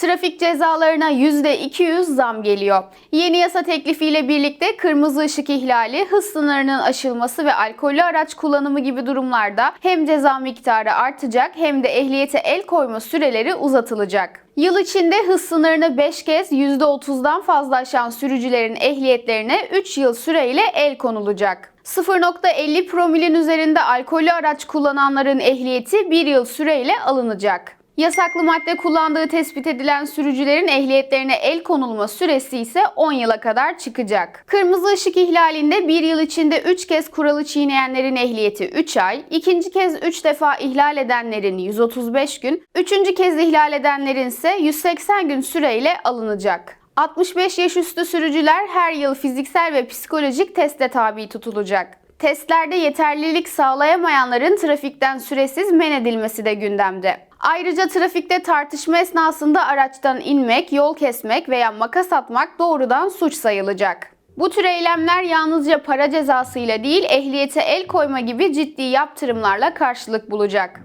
Trafik cezalarına %200 zam geliyor. Yeni yasa teklifiyle birlikte kırmızı ışık ihlali, hız sınırının aşılması ve alkollü araç kullanımı gibi durumlarda hem ceza miktarı artacak hem de ehliyete el koyma süreleri uzatılacak. Yıl içinde hız sınırını 5 kez %30'dan fazla aşan sürücülerin ehliyetlerine 3 yıl süreyle el konulacak. 0.50 promilin üzerinde alkollü araç kullananların ehliyeti 1 yıl süreyle alınacak. Yasaklı madde kullandığı tespit edilen sürücülerin ehliyetlerine el konulma süresi ise 10 yıla kadar çıkacak. Kırmızı ışık ihlalinde 1 yıl içinde 3 kez kuralı çiğneyenlerin ehliyeti 3 ay, ikinci kez 3 defa ihlal edenlerin 135 gün, üçüncü kez ihlal edenlerin ise 180 gün süreyle alınacak. 65 yaş üstü sürücüler her yıl fiziksel ve psikolojik teste tabi tutulacak. Testlerde yeterlilik sağlayamayanların trafikten süresiz men edilmesi de gündemde. Ayrıca trafikte tartışma esnasında araçtan inmek, yol kesmek veya makas atmak doğrudan suç sayılacak. Bu tür eylemler yalnızca para cezasıyla değil, ehliyete el koyma gibi ciddi yaptırımlarla karşılık bulacak.